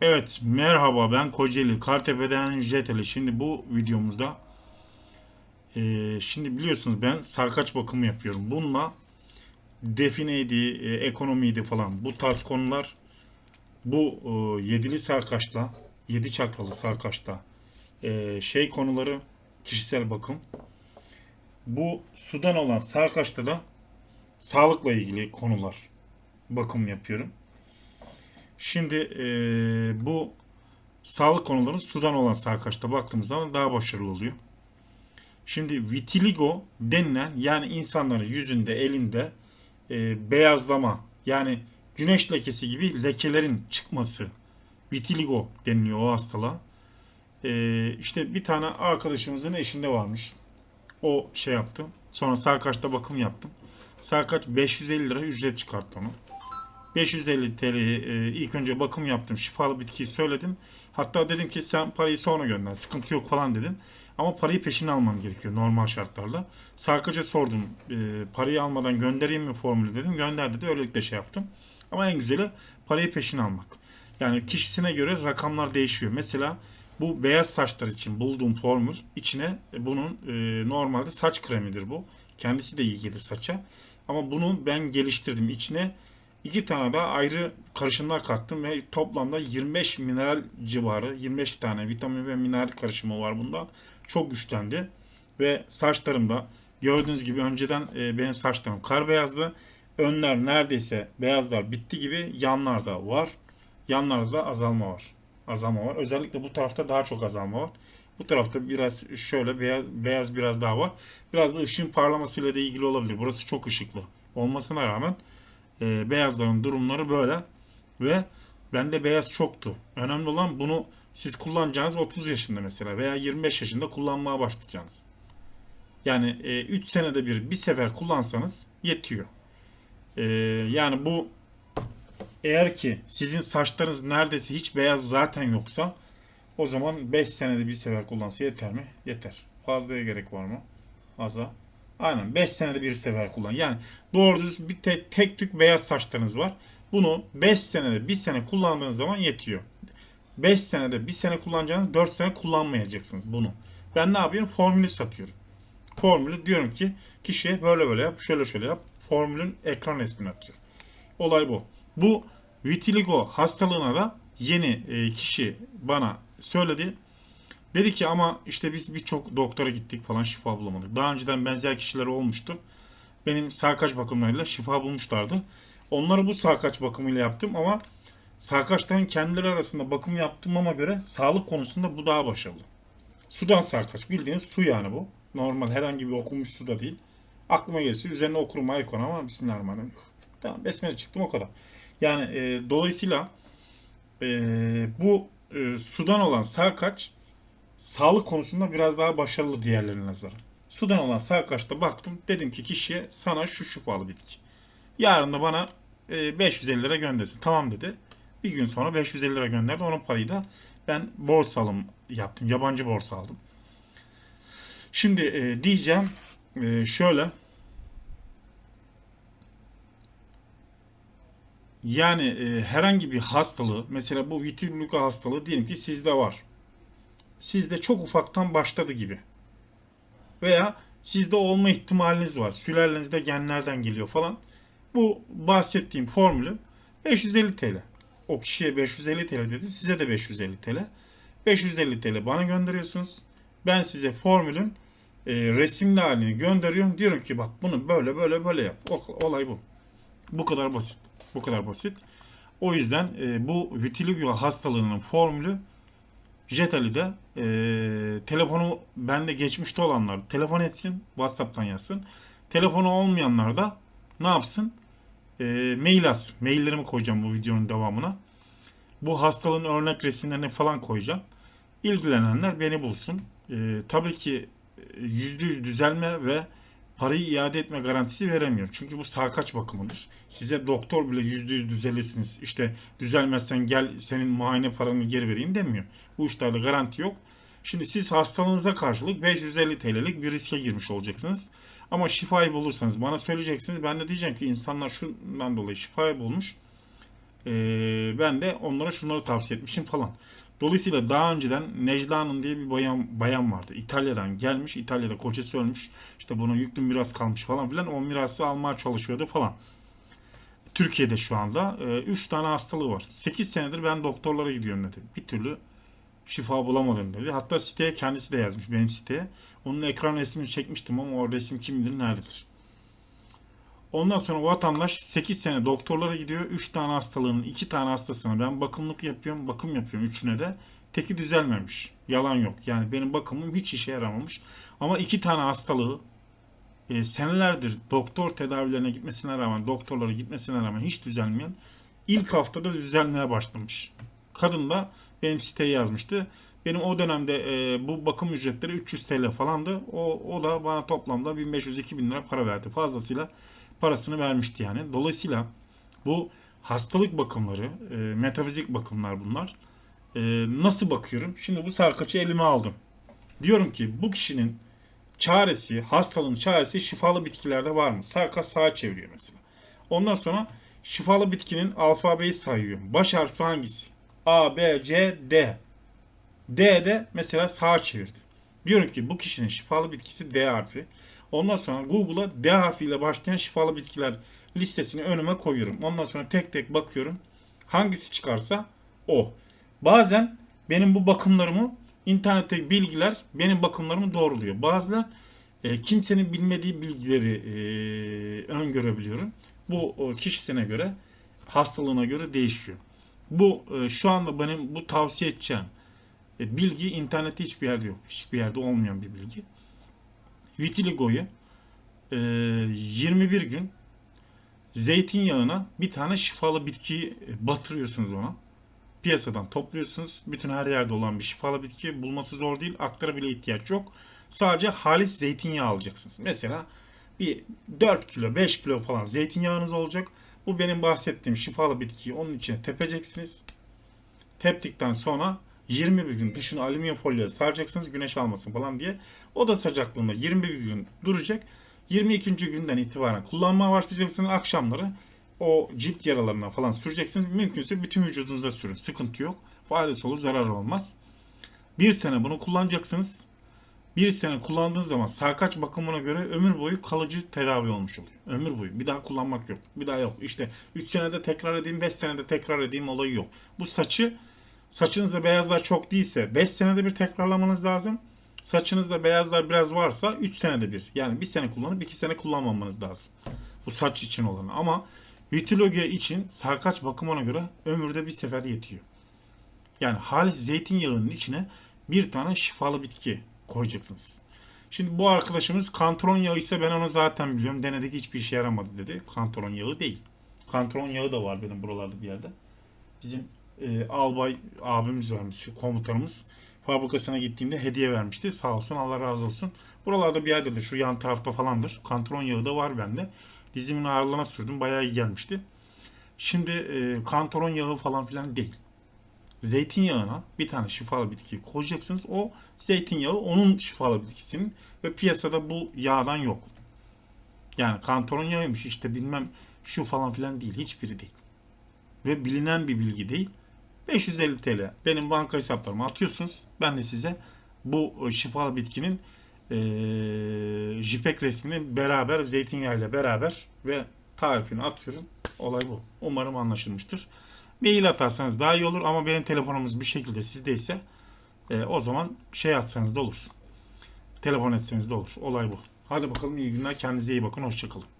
Evet, merhaba ben Kocaeli, Kartepe'den Jeteli. Şimdi bu videomuzda eee, şimdi biliyorsunuz ben sarkaç bakımı yapıyorum. Bununla defineydi, e, ekonomiydi falan bu tarz konular bu e, yedili sarkaçla, yedi çakralı sarkaçla e, şey konuları kişisel bakım. Bu sudan olan sarkaçta da sağlıkla ilgili konular bakım yapıyorum. Şimdi eee, bu sağlık konuları sudan olan sarkaçta baktığımız zaman daha başarılı oluyor. Şimdi vitiligo denilen yani insanların yüzünde, elinde eee, beyazlama yani güneş lekesi gibi lekelerin çıkması vitiligo deniliyor o hastalığa. Eee işte bir tane arkadaşımızın eşinde varmış. O şey yaptı. Sonra sarkaçta bakım yaptım. Sarkaç 550 lira ücret çıkarttı onu. 550 TL'yi e, ilk önce bakım yaptım. Şifalı bitkiyi söyledim. Hatta dedim ki sen parayı sonra gönder. Sıkıntı yok falan dedim. Ama parayı peşin almam gerekiyor normal şartlarda. Sarkaç'a sordum. e, parayı almadan göndereyim mi formülü dedim. Gönder dedi. Öylelikle şey yaptım. Ama en güzeli parayı peşin almak. Yani kişisine göre rakamlar değişiyor. Mesela bu beyaz saçlar için bulduğum formül içine bunun e, normalde saç kremidir bu. Kendisi de iyi gelir saça. Ama bunu ben geliştirdim. İçine İki tane daha ayrı karışımlar kattım ve toplamda 25 mineral civarı 25 tane vitamin ve mineral karışımı var bunda. Çok güçlendi ve saçlarım da gördüğünüz gibi önceden e, benim saçlarım kar beyazdı. Önler neredeyse beyazlar bitti gibi yanlarda var. Yanlarda da azalma var. Azalma var. Özellikle bu tarafta daha çok azalma var. Bu tarafta biraz şöyle beyaz, beyaz biraz daha var. Biraz da ışığın parlamasıyla da ilgili olabilir. Burası çok ışıklı olmasına rağmen e, beyazların durumları böyle ve bende beyaz çoktu. Önemli olan bunu siz kullanacağınız 30 yaşında mesela veya 25 yaşında kullanmaya başlayacaksınız. Yani 3 senede bir bir sefer kullansanız yetiyor. E, yani bu eğer ki sizin saçlarınız neredeyse hiç beyaz zaten yoksa o zaman 5 senede bir sefer kullansa yeter mi? Yeter. Fazlaya gerek var mı? Aza. Aynen 5 senede bir sefer kullan. Yani doğru düz bir tek, tek tük beyaz saçlarınız var. Bunu 5 senede bir sene kullandığınız zaman yetiyor. 5 senede bir sene kullanacağınız 4 sene kullanmayacaksınız bunu. Ben ne yapıyorum? Formülü satıyorum. Formülü diyorum ki kişiye böyle böyle yap, şöyle şöyle yap. Formülün ekran resmini atıyor. Olay bu. Bu vitiligo hastalığına da yeni e, kişi bana söyledi. Dedi ki ama işte biz birçok doktora gittik falan şifa bulamadık. Daha önceden benzer kişiler olmuştu. Benim sarkaç bakımlarıyla şifa bulmuşlardı. Onları bu sarkaç bakımıyla yaptım ama sarkaçların kendileri arasında bakım yaptığıma göre sağlık konusunda bu daha başarılı. Sudan sarkaç bildiğiniz su yani bu. Normal herhangi bir okunmuş su da değil. Aklıma gelirse üzerine okurum aykon ama Bismillahirrahmanirrahim. Tamam besmele çıktım o kadar. Yani e, dolayısıyla e, bu e, sudan olan sarkaç sağlık konusunda biraz daha başarılı diğerlerine nazaran. Sudan olan sarkaçta baktım. Dedim ki kişiye sana şu şifalı bitki. Yarın da bana e, 550 lira göndersin. Tamam dedi. Bir gün sonra 550 lira gönderdi. Onun parayı da ben borsa alım yaptım. Yabancı borsa aldım. Şimdi e, diyeceğim e, şöyle. Yani e, herhangi bir hastalığı mesela bu vitiligo hastalığı diyelim ki sizde var sizde çok ufaktan başladı gibi. Veya sizde olma ihtimaliniz var. Sülalenizde genlerden geliyor falan. Bu bahsettiğim formülü 550 TL. O kişiye 550 TL dedim. Size de 550 TL. 550 TL bana gönderiyorsunuz. Ben size formülün e, resimli halini gönderiyorum. Diyorum ki bak bunu böyle böyle böyle yap. Olay bu. Bu kadar basit. Bu kadar basit. O yüzden e, bu vitiligo hastalığının formülü Jetali'de e, telefonu bende geçmişte olanlar telefon etsin, WhatsApp'tan yazsın. Telefonu olmayanlar da ne yapsın? E, mail atsın. Maillerimi koyacağım bu videonun devamına. Bu hastalığın örnek resimlerini falan koyacağım. İlgilenenler beni bulsun. E, tabii ki %100 düzelme ve parayı iade etme garantisi veremiyor. Çünkü bu sarkaç bakımıdır. Size doktor bile %100 düzelirsiniz. İşte düzelmezsen gel senin muayene paranı geri vereyim demiyor. Bu işlerde garanti yok. Şimdi siz hastalığınıza karşılık 550 TL'lik bir riske girmiş olacaksınız. Ama şifayı bulursanız bana söyleyeceksiniz. Ben de diyeceğim ki insanlar şundan dolayı şifayı bulmuş. Ee, ben de onlara şunları tavsiye etmişim falan. Dolayısıyla daha önceden Necla diye bir bayan, bayan vardı. İtalya'dan gelmiş. İtalya'da kocası ölmüş. İşte buna yüklü miras kalmış falan filan. O mirası almaya çalışıyordu falan. Türkiye'de şu anda 3 tane hastalığı var. 8 senedir ben doktorlara gidiyorum dedi. Bir türlü şifa bulamadım dedi. Hatta siteye kendisi de yazmış benim siteye. Onun ekran resmini çekmiştim ama o resim kim bilir nerededir. Ondan sonra vatandaş 8 sene doktorlara gidiyor. 3 tane hastalığının 2 tane hastasına ben bakımlık yapıyorum, bakım yapıyorum üçüne de. Teki düzelmemiş. Yalan yok. Yani benim bakımım hiç işe yaramamış. Ama 2 tane hastalığı e, senelerdir doktor tedavilerine gitmesine rağmen, doktorlara gitmesine rağmen hiç düzelmeyen ilk haftada düzelmeye başlamış. Kadın da benim siteye yazmıştı. Benim o dönemde e, bu bakım ücretleri 300 TL falandı. O, o da bana toplamda 1500-2000 lira para verdi. Fazlasıyla parasını vermişti yani. Dolayısıyla bu hastalık bakımları, e, metafizik bakımlar bunlar. E, nasıl bakıyorum? Şimdi bu sarkaçı elime aldım. Diyorum ki bu kişinin çaresi, hastalığın çaresi şifalı bitkilerde var mı? Sarkaç sağa çeviriyor mesela. Ondan sonra şifalı bitkinin alfabeyi sayıyorum. Baş harfi hangisi? A, B, C, D. D'de mesela sağa çevirdi. Diyorum ki bu kişinin şifalı bitkisi D harfi. Ondan sonra Google'a D harfiyle başlayan şifalı bitkiler listesini önüme koyuyorum. Ondan sonra tek tek bakıyorum. Hangisi çıkarsa o. Bazen benim bu bakımlarımı internetteki bilgiler benim bakımlarımı doğruluyor. Bazılar e, kimsenin bilmediği bilgileri e, öngörebiliyorum. Bu o, kişisine göre, hastalığına göre değişiyor. Bu e, şu anda benim bu tavsiye edeceğim e, bilgi internette hiçbir yerde yok. Hiçbir yerde olmayan bir bilgi. Vitiligo'yu e, 21 gün zeytinyağına bir tane şifalı bitkiyi batırıyorsunuz ona. Piyasadan topluyorsunuz. Bütün her yerde olan bir şifalı bitki bulması zor değil. Aktara bile ihtiyaç yok. Sadece halis zeytinyağı alacaksınız. Mesela bir 4 kilo 5 kilo falan zeytinyağınız olacak. Bu benim bahsettiğim şifalı bitkiyi onun içine tepeceksiniz. Teptikten sonra 21 gün dışını alüminyum folyoya saracaksınız güneş almasın falan diye. Oda sıcaklığında 21 gün duracak. 22. günden itibaren kullanmaya başlayacaksınız. Akşamları o cilt yaralarına falan süreceksiniz. Mümkünse bütün vücudunuza sürün. Sıkıntı yok. Faydası olur, zarar olmaz. Bir sene bunu kullanacaksınız. Bir sene kullandığınız zaman sarkaç bakımına göre ömür boyu kalıcı tedavi olmuş oluyor. Ömür boyu. Bir daha kullanmak yok. Bir daha yok. İşte 3 senede tekrar edeyim, 5 senede tekrar edeyim olayı yok. Bu saçı saçınızda beyazlar çok değilse 5 senede bir tekrarlamanız lazım. Saçınızda beyazlar biraz varsa 3 senede bir. Yani 1 sene kullanıp 2 sene kullanmamanız lazım. Bu saç için olanı. Ama vitiligo için sarkaç bakımına göre ömürde bir sefer yetiyor. Yani halis zeytinyağının içine bir tane şifalı bitki koyacaksınız. Şimdi bu arkadaşımız kantron yağı ise ben onu zaten biliyorum. Denedik hiçbir işe yaramadı dedi. Kantron yağı değil. Kantron yağı da var benim buralarda bir yerde. Bizim e, albay abimiz vermiş, komutanımız fabrikasına gittiğimde hediye vermişti. Sağ olsun Allah razı olsun. Buralarda bir yerde de şu yan tarafta falandır. Kantron yağı da var bende. Dizimin ağırlığına sürdüm. Bayağı iyi gelmişti. Şimdi e, kantron yağı falan filan değil. Zeytinyağına bir tane şifalı bitkiyi koyacaksınız. O zeytinyağı onun şifalı bitkisinin ve piyasada bu yağdan yok. Yani kantron yağıymış işte bilmem şu falan filan değil. Hiçbiri değil. Ve bilinen bir bilgi değil. 550 TL benim banka hesaplarıma atıyorsunuz. Ben de size bu şifalı bitkinin e, JPEG resmini beraber zeytinyağıyla beraber ve tarifini atıyorum. Olay bu. Umarım anlaşılmıştır. Mail atarsanız daha iyi olur ama benim telefonumuz bir şekilde sizdeyse e, o zaman şey atsanız da olur. Telefon etseniz de olur. Olay bu. Hadi bakalım iyi günler. Kendinize iyi bakın. Hoşçakalın.